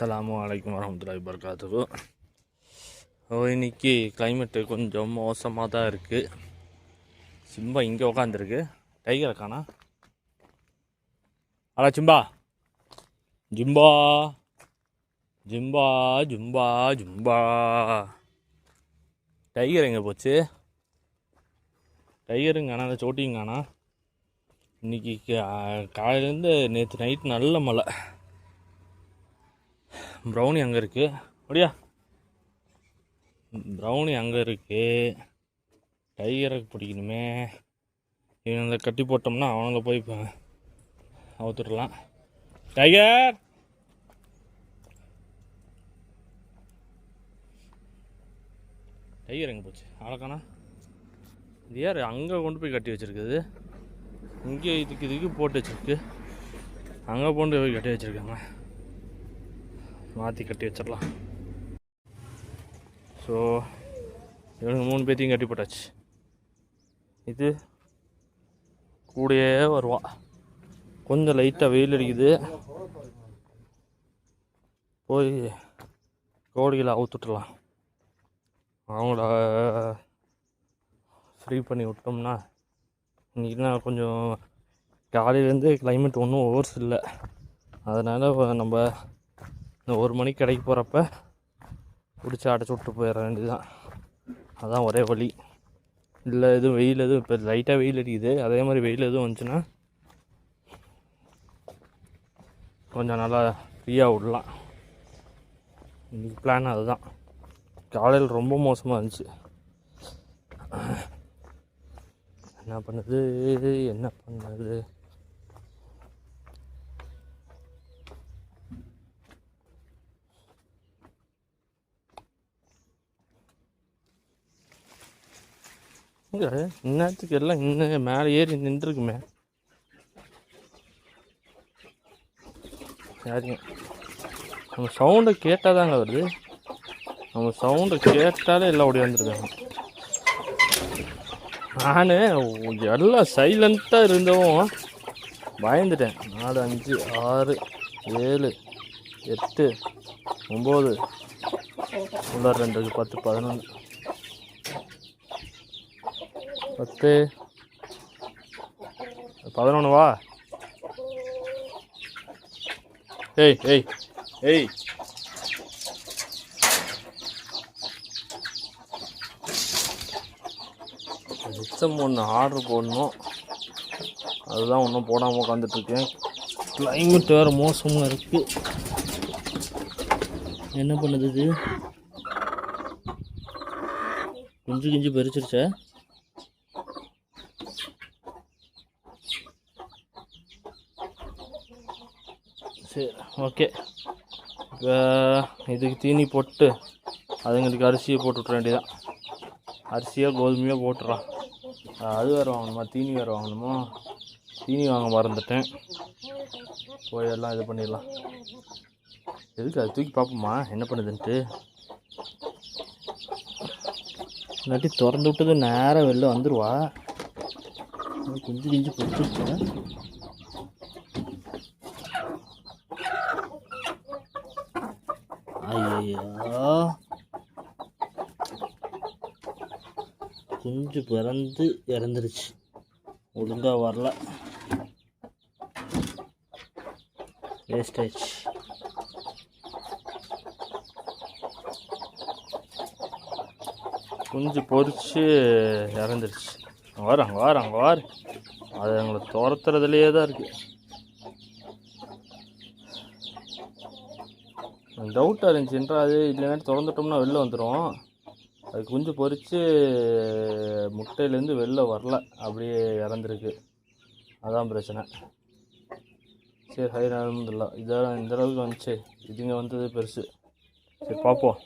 அஸ்ஸலாமு அலைக்கும் வரமத்துல்லாஹி வபரகாத்துஹு. ஓ இன்னைக்கு கிளைமேட்டு கொஞ்சம் மோசமாக தான் இருக்குது சிம்பா இங்கே உக்காந்துருக்கு. டைகரை காணா? அடா சிம்பா. ஜிம்பா ஜிம்பா ஜிம்பா ஜிம்பா டைகர் எங்கே போச்சு? டைகருங்க ஆனால் அந்த சோட்டியும் காணா. இன்னைக்கு காலையிலேருந்து நேற்று நைட் நல்ல மழை. ப்ரௌனி அங்கே இருக்குது அப்படியா ப்ரௌனி அங்கே இருக்குது டைகருக்கு பிடிக்கணுமே. இவனை கட்டி போட்டோம்னா அவனுங்க போய் அவுத்துடலாம். டைகர் டைகர் எங்கே போச்சு? அழகானா இது யார்? அங்கே கொண்டு போய் கட்டி வச்சிருக்குது. இங்கே இதுக்கு இதுக்கு போட்டு வச்சுருக்கு. அங்கே கொண்டு போய் கட்டி வச்சிருக்காங்க. மாற்றி கட்டி வச்சிடலாம். ஸோ இவனுக்கு மூணு பேர்த்தையும் கட்டி போட்டாச்சு. இது கூடயே வருவா கொஞ்சம் லைட்டாக வெயில் அடிக்குது. போய் கோடிகளை அவுத்துட்டுலாம் அவங்கள ஃப்ரீ பண்ணி விட்டோம்னா இன்றைக்கினா கொஞ்சம் காலையிலேருந்து கிளைமேட் ஒன்றும் ஓவர்ஸ் இல்லை. அதனால் நம்ம இந்த ஒரு மணிக்கு கடைக்கு போகிறப்ப பிடிச்சி அடைச்சி விட்டு போயிட வேண்டியதுதான். அதான் ஒரே வழி. இல்லை எதுவும் வெயில் எதுவும் இப்போ லைட்டாக வெயில் அடிக்குது. அதே மாதிரி வெயில் எதுவும் வந்துச்சுன்னா கொஞ்சம் நல்லா ஃப்ரீயாக விடலாம். இன்றைக்கி பிளான் அதுதான். காலையில் ரொம்ப மோசமாக இருந்துச்சு. என்ன பண்ணுது? என்ன பண்ணுது? இந்நேரத்துக்கு எல்லாம் இன்னும் மேலே ஏறி நின்றுருக்குமே சரிங்க நம்ம சவுண்டை கேட்டால் தாங்க வருது. நம்ம சவுண்டை கேட்டாலே எல்லாம் ஓடி வந்துருக்காங்க. நான் எல்லாம் சைலண்ட்டாக இருந்தவும் பயந்துட்டேன். நாலு அஞ்சு ஆறு ஏழு எட்டு ஒம்பது உள்ள ரெண்டு பத்து பதினொன்று பத்து. பதினொன்று வா. ஏய் ஏய் ஏய். மிச்சம் ஒன்று ஆர்டர் போடணும். அதுதான் ஒன்றும் போடாமல் உட்காந்துட்ருக்கேன் கிளைமேட் வேறு மோசமாக இருக்குது என்ன பண்ணுது இது? குஞ்சு கிஞ்சு பறிச்சிருச்சா? சரி ஓகே இப்போ இதுக்கு தீனி போட்டு அதுங்களுக்கு அரிசியை போட்டு விட்ற வேண்டியதான் அரிசியோ கோதுமையோ போட்டுறான் அது வேறு வாங்கணுமா? தீனி வேறு வாங்கணுமா? தீனி வாங்க மறந்துட்டேன். போய் எல்லாம் இது பண்ணிடலாம். எதுக்கு அது தூக்கி பார்ப்போமா? என்ன பண்ணுதுன்ட்டு. இல்லாட்டி திறந்து விட்டது நேராக வெளில வந்துடுவா குஞ்சு கிஞ்சி பிடிச்சிருச்சு. ஐயோ குஞ்சு பிறந்து இறந்துருச்சு ஒழுங்காக வரல வேஸ்டேஜ் குஞ்சு பொறிச்சு இறந்துருச்சு அங்கே வாரு அங்கே வார் அங்கே வார் அது எங்களை துரத்துறதுலேயே தான் இருக்குது டவுட்டாக இருந்துச்சுன்றா அது இல்லைன்னா திறந்துட்டோம்னா வெளில வந்துடும் அது குஞ்சு பொறித்து முட்டையிலேருந்து வெளில வரல. அப்படியே இறந்துருக்கு. அதான் பிரச்சனை. சரி ஹை நடந்துடல இதெல்லாம் இந்த அளவுக்கு வந்துச்சு. இதுங்க வந்தது பெருசு. சரி பார்ப்போம்.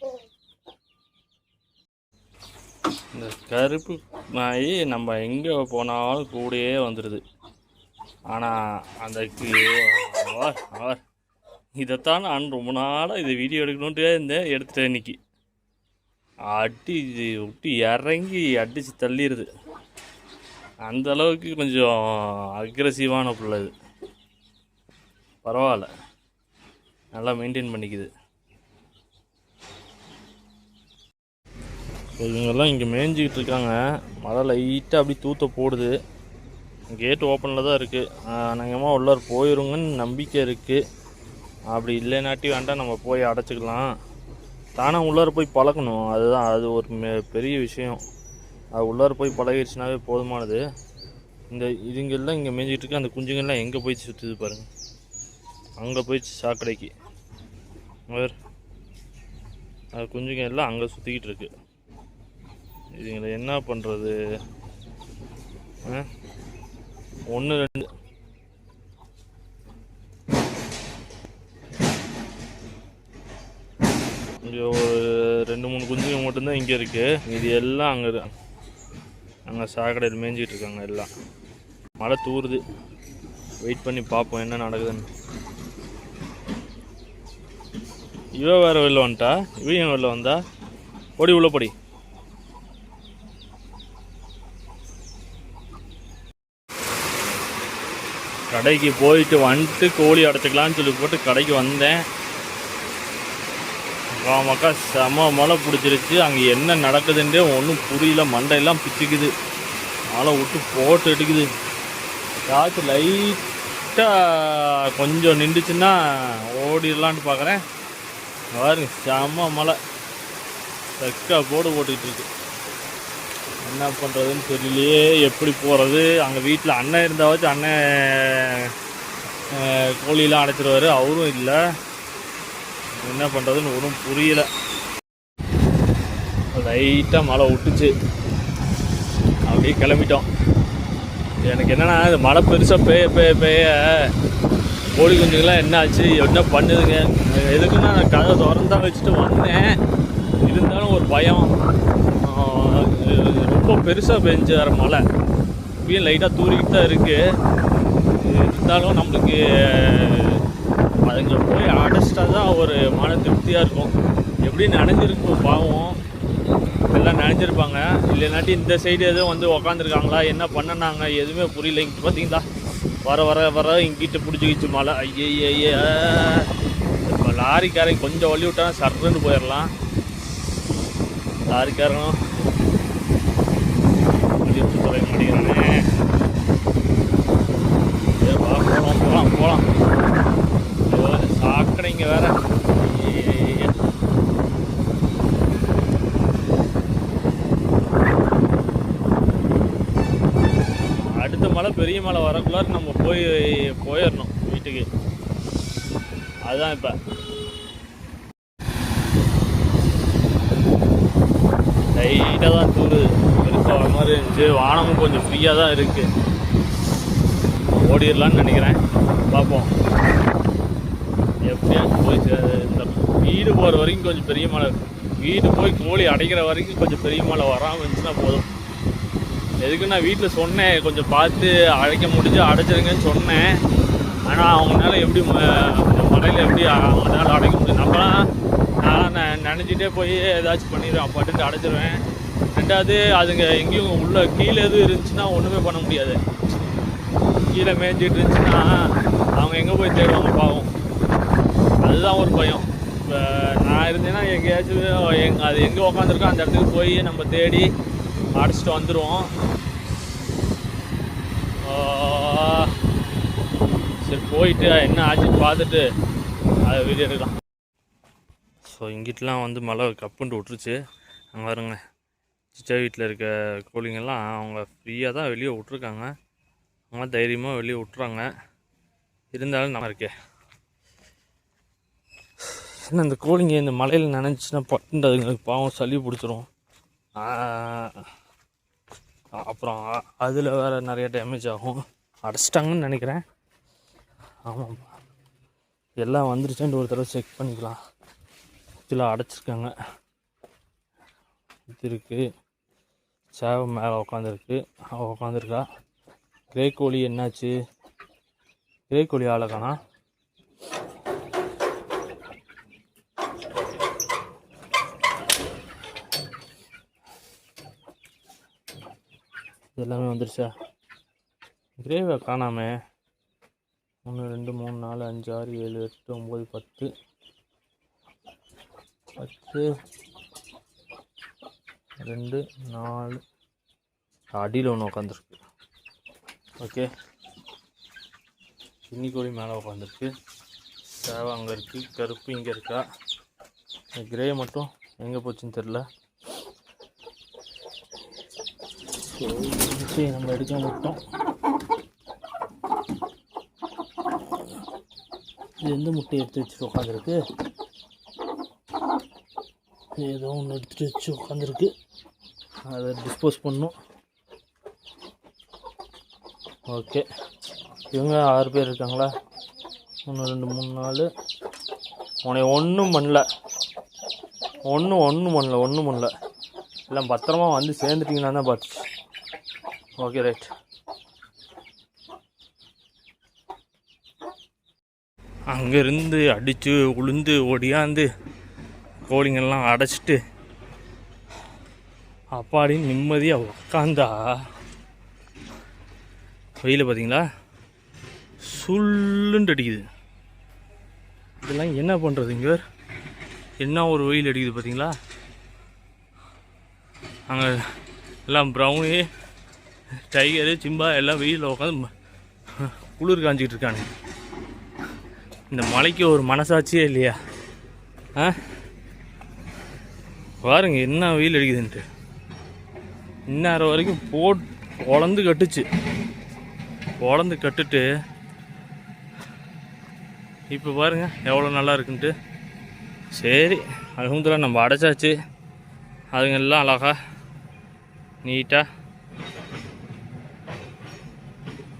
இந்த கருப்பு நாய் நம்ம எங்கே போனாலும் கூடயே வந்துடுது ஆனால் அந்த கி- ஆர், இதைத்தான் நான் ரொம்ப நாளாக இதை வீடியோ எடுக்கணுன்ட்டு இருந்தேன் எடுத்துட்டேன் இன்றைக்கி அட்டி இது விட்டு இறங்கி அடித்து தள்ளிடுது. அந்த அளவுக்கு கொஞ்சம் அக்ரெசிவான பிள்ளை இது. பரவாயில்ல. நல்லா மெயின்டைன் பண்ணிக்குது. இவங்கெல்லாம் இங்கே மேய்ஞ்சிக்கிட்டு இருக்காங்க. மழை லைட்டாக அப்படி தூத்த போடுது. கேட் ஓப்பனில் தான் இருக்குது நாங்கள் உள்ளார் போயிருங்கன்னு நம்பிக்கை இருக்குது அப்படி இல்லைனாட்டி வேண்டாம் நம்ம போய் அடைச்சிக்கலாம். தானாக உள்ளார போய் பழக்கணும் அதுதான் அது ஒரு மெ- பெரிய விஷயம். அது உள்ளார போய் பழகிடுச்சுனாவே போதுமானது. இந்த இதுங்கெல்லாம் இங்கே மேய்ஞ்சிட்டு இருக்கு அந்த குஞ்சுங்கள்லாம் எங்கே போய் சுற்றுது பாருங்கள் அங்கே போயிடுச்சு சாக்கடைக்கு. வேறு அது குஞ்சுங்க எல்லாம் அங்கே சுற்றிக்கிட்டு இருக்கு இதுங்களை என்ன பண்ணுறது ஒன்று ரெண்டு. இங்கே ஒரு ரெண்டு மூணு குஞ்சுங்க மட்டும்தான் இங்கே இருக்குது இது எல்லாம் அங்கே அங்கே சாக்கடையில் மேய்ஞ்சிக்கிட்டு இருக்காங்க எல்லாம். மழை தூறுது வெயிட் பண்ணி பார்ப்போம் என்ன நடக்குதுன்னு. இவ வேற வெளில வந்துட்டா? இவன் வெளில வந்தா? பொடி உள்ள பொடி. கடைக்கு போயிட்டு வந்துட்டு கோழி அடைச்சிக்கலான்னு சொல்லி போட்டு கடைக்கு வந்தேன். ஆமாக்கா செம மழை பிடிச்சிருச்சு. அங்கே என்ன நடக்குதுன்றே ஒன்றும் புரியல. மண்டையெல்லாம் பிச்சுக்குது. மழை விட்டு போட்டு எடுக்குது காற்று லைட்டாக கொஞ்சம் நின்றுச்சுன்னா ஓடிடலான்னு பார்க்குறேன். பாருங்க செம மழை. தக்கா போடு போட்டுக்கிட்டு இருக்கு. என்ன பண்ணுறதுன்னு தெரியலையே. எப்படி போகிறது அங்கே வீட்டில் அண்ணன் இருந்தாவாச்சும் அண்ணன் கோழியெலாம் அடைச்சிருவார். அவரும் இல்லை. என்ன பண்ணுறதுன்னு ஒன்றும் புரியல. லைட்டாக மழை விட்டுச்சு. அப்படியே கிளம்பிட்டோம். எனக்கு என்னன்னா இந்த மழை பெருசாக பெய்ய பெய்ய பெய்ய கோழி குஞ்சுங்கெல்லாம் என்ன ஆச்சு என்ன பண்ணுதுங்க? எதுக்குன்னா நான் கதை திறந்தா வச்சுட்டு வந்தேன். இருந்தாலும் ஒரு பயம். ரொம்ப பெருசாக பெஞ்சு வர மழை. இப்பயும் லைட்டாக தூரிக்கிட்டு தான் இருக்குது இருந்தாலும் நம்மளுக்கு அதுங்களை போய் அடைச்சிட்டா தான் ஒரு மன திருப்தியாக இருக்கும். எப்படி நினைஞ்சிருக்கும் பாவம். எல்லாம் நினைஞ்சிருப்பாங்க. இல்லைனாட்டி இந்த சைடு எதுவும் வந்து உக்காந்துருக்காங்களா? என்ன பண்ணனாங்க? எதுவுமே புரியல. இங்கே பார்த்தீங்களா வர வர வர இங்கிட்ட பிடிச்சிக்கிச்சு மழை. ஐயே இப்போ லாரிக்காரன் கொஞ்சம் வழி விட்டா சர்ன்னு போயிடலாம். லாரிக்காரனும் வழி விட்டு தொலைய மாட்டேங்கிறானே சரி, வா, போலாம் போலாம் போலாம் ஐயோ, இந்த சாக்கடைங்க வேற ஐயையையே. மலை பெரிய மலை வரக்குள்ளார நம்ம போய் போயிடணும் வீட்டுக்கு. அதுதான் இப்போ. லைட்டாக தான் தூருது. பெருசாக வர மாதிரி இருந்துச்சு. வானமும் கொஞ்சம் ஃப்ரீயாக தான் இருக்குது ஓடிடலான்னு நினைக்கிறேன். பார்ப்போம். எப்படியாச்சும் போய் இந்த வீடு போகிற வரைக்கும் கொஞ்சம் பெரிய மழை வீடு போய் கோழி அடைக்கிற வரைக்கும் கொஞ்சம் பெரிய மழை வராமல் இருந்துச்சுன்னா போதும். எதுக்கு நான் வீட்டில் சொன்னேன் கொஞ்சம் பார்த்து அழைக்க முடிஞ்சு அடைச்சிருங்கன்னு சொன்னேன் ஆனால் அவங்களால எப்படி மழையில் எப்படி அவங்களால அடைக்க முடியும்? நம்மளாம் நான் ந- போய் ஏதாச்சும் பண்ணிடுவேன். அப்பாட்டு அடைச்சிருவேன். ரெண்டாவது அதுங்க எங்கேயும் உள்ள கீழே எதுவும் இருந்துச்சுன்னா ஒன்றுமே பண்ண முடியாது. கீழே மேய்ஞ்சிட்டு இருந்துச்சுன்னா அவங்க எங்கே போய் தேடுவாங்க பாவம். அதுதான் ஒரு பயம். இப்போ நான் இருந்தேன்னா எங்கேயாச்சும் எங் அது எங்கே உக்காந்துருக்கோ அந்த இடத்துக்கு போய் நம்ம தேடி அடிச்சுட்டு வந்துடுவோம் சரி போயிட்டு என்ன ஆச்சுன்னு பார்த்துட்டு அதை வீடியோ எடுக்கலாம். ஸோ இங்கிட்டலாம் வந்து மழை கப்புன்ட்டு விட்டுருச்சு. அங்கே பாருங்க சிச்சா வீட்டில் இருக்க கோழிங்கெல்லாம் அவங்க ஃப்ரீயாக தான் வெளியே விட்ருக்காங்க அவங்க தைரியமாக வெளியே விட்றாங்க இருந்தாலும் நம்ம இருக்கே. என்ன இந்த கோழிங்க இந்த மலையில் நினச்சின்னா பட்டுண்டு அதுங்களுக்கு பாவம் சளி பிடிச்சிரும். அப்புறம் அதில் வேறு நிறைய டேமேஜ் ஆகும். அடைச்சிட்டாங்கன்னு நினைக்கிறேன். ஆமாம் எல்லாம் வந்துருச்சான்னு ஒரு தடவை செக் பண்ணிக்கலாம். இதில் அடைச்சிருக்காங்க. இது இருக்குது சேவை மேலே உட்காந்துருக்கு அவள் உட்காந்துருக்கா கிரே கோழி என்னாச்சு? கிரே கோழி ஆளை காணா இது எல்லாமே வந்துருச்சா கிரேவை காணாமே. ஒன்று ரெண்டு மூணு நாலு அஞ்சு ஆறு ஏழு எட்டு ஒம்பது பத்து. பத்து. ரெண்டு நாலு. அடியில் ஒன்று உட்காந்துருக்கு ஓகே. கின்னி கோழி மேலே உட்காந்துருக்கு சேவை அங்கே இருக்குது கருப்பு இங்கே இருக்கா? கிரே மட்டும் எங்கே போச்சுன்னு தெரில ஸோ முட்டையை நம்ம எடுக்க மாட்டோம் இது எந்த முட்டையை எடுத்து வச்சுட்டு உட்காந்துருக்கு ஏதோ ஒன்று எடுத்துகிட்டு வச்சு உட்காந்துருக்கு அதை டிஸ்போஸ் பண்ணும் ஓகே. இவங்க ஆறு பேர் இருக்காங்களா? ஒன்று ரெண்டு மூணு நாலு. உன்னை ஒன்றும் பண்ணல. ஒன்றும் ஒன்றும் பண்ணல ஒன்றும் பண்ணல. எல்லாம் பத்திரமா வந்து சேர்ந்துட்டிங்கன்னா தான் பார்த்து ஓகே ரைட் அங்கேருந்து அடித்து உளுந்து ஒடியாந்து கோழிங்கெல்லாம் அடைச்சிட்டு அப்பாடி நிம்மதியாக உக்காந்தா. வெயில் பார்த்தீங்களா சுள்ளுண்டு அடிக்குது. இதெல்லாம் என்ன பண்ணுறதுங்க என்ன ஒரு வெயில் அடிக்குது பார்த்தீங்களா அங்கே எல்லாம் ப்ரௌனி டைகரு சிம்பா எல்லாம் வெயிலில் உட்காந்து குளிர் காஞ்சிக்கிட்டு இருக்கானுங்க. இந்த மலைக்கு ஒரு மனசாட்சியே இல்லையா? ஆ? பாருங்க என்ன வெயில் அடிக்குதுன்ட்டு. இந்நேரம் வரைக்கும் போட் பொழந்து கட்டுச்சு. பொழந்து கட்டுட்டு இப்போ பாருங்க எவ்வளோ நல்லா இருக்குன்ட்டு. சரி அலகுந்தலா நம்ம அடைச்சாச்சு. அதுங்க எல்லாம் அழகா நீட்டாக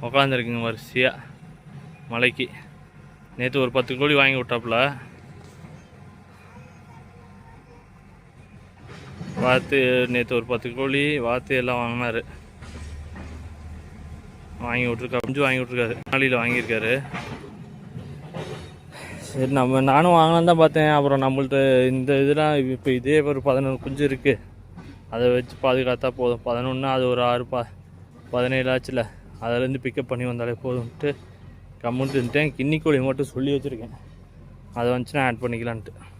உக்காந்துருக்குங்க வரிசையாக மலைக்கு. நேற்று ஒரு பத்து கோழி வாங்கி விட்டாப்புல வாத்து நேற்று ஒரு பத்து கோழி வாத்து எல்லாம் வாங்கினாரு. வாங்கி விட்ருக்காரு கொஞ்சம் வாங்கி விட்ருக்காரு நாளியில் வாங்கியிருக்காரு. சரி நம்ம நானும் வாங்கலான்னு தான் பார்த்தேன். அப்புறம் நம்மள்ட்ட இந்த இதெல்லாம் இப்போ இதே ஒரு பதினொன்று குஞ்சு இருக்குது அதை வச்சு பாதுகாத்தா போதும். பதினொன்று அது ஒரு ஆறு பா பதினேழு ஆச்சுல. அதிலேருந்து பிக்கப் பண்ணி வந்தாலே போதும்ட்டு கம்முன்ட்டு இருந்துட்டேன். கிண்ணி கோழி மட்டும் சொல்லி வச்சுருக்கேன். அதை வந்துச்சுன்னா ஆட் பண்ணிக்கலான்ட்டு.